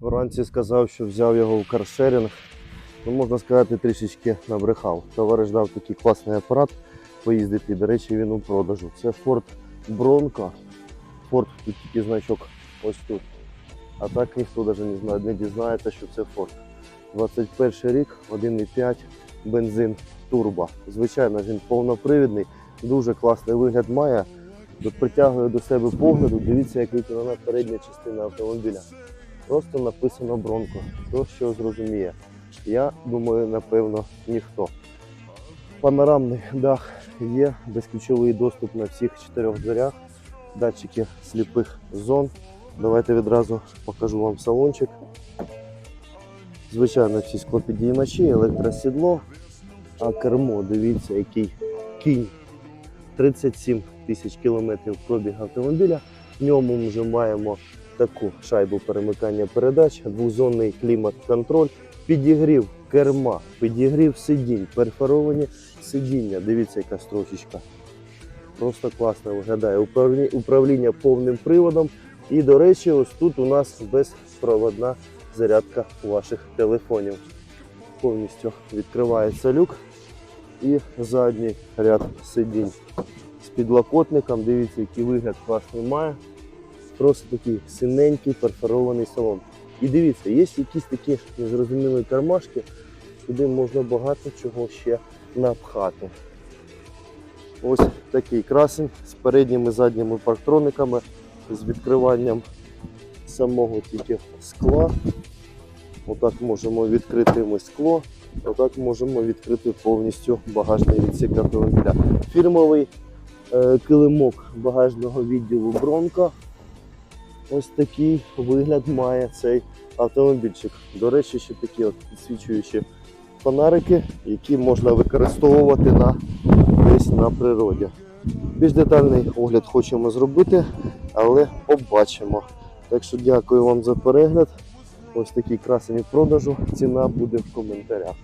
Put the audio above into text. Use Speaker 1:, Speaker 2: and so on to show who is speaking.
Speaker 1: Вранці сказав, що взяв його в каршеринг. Ну, можна сказати, трішечки набрехав. Товариш дав такий класний апарат поїздити. До речі, він у продажу. Це Ford Bronco. Ford, тут тільки значок ось тут. А так ніхто навіть не знає, не дізнається, що це Ford. 21 рік, 1,5 бензин турбо. Звичайно, він повнопривідний, дуже класний вигляд має. Притягує до себе погляду. Дивіться, як виконана передня частина автомобіля. Просто написано Бронко. Хто що зрозуміє. Я думаю, напевно, ніхто. Панорамний дах є, безключовий доступ на всіх чотирьох дверях, датчики сліпих зон. Давайте відразу покажу вам салончик. Звичайно, всі склопідіймачі, електросідло, а кермо, дивіться, який кінь. 37 тисяч кілометрів пробіг автомобіля. В ньому вже маємо таку шайбу перемикання передач, двозонний клімат-контроль, підігрів керма, підігрів сидінь, перфоровані сидіння. Дивіться, яка строчечка. Просто класно виглядає. Управління повним приводом. І, до речі, ось тут у нас безпроводна зарядка ваших телефонів. Повністю відкривається люк і задній ряд сидінь з підлокотником. Дивіться, який вигляд класний має. Просто такий синенький перфорований салон. І дивіться, є якісь такі незрозумілі кармашки, куди можна багато чого ще напхати. Ось такий красень з передніми задніми парктрониками, з відкриванням самого тільки скла. Отак можемо відкрити ми скло, отак можемо відкрити повністю багажний відсік автомобіля. Фірмовий е, килимок багажного відділу Бронко. Ось такий вигляд має цей автомобільчик. До речі, ще такі от підсвічуючі фонарики, які можна використовувати на, десь на природі. Більш детальний огляд хочемо зробити, але побачимо. Так що дякую вам за перегляд. Ось такий красень у продажу. Ціна буде в коментарях.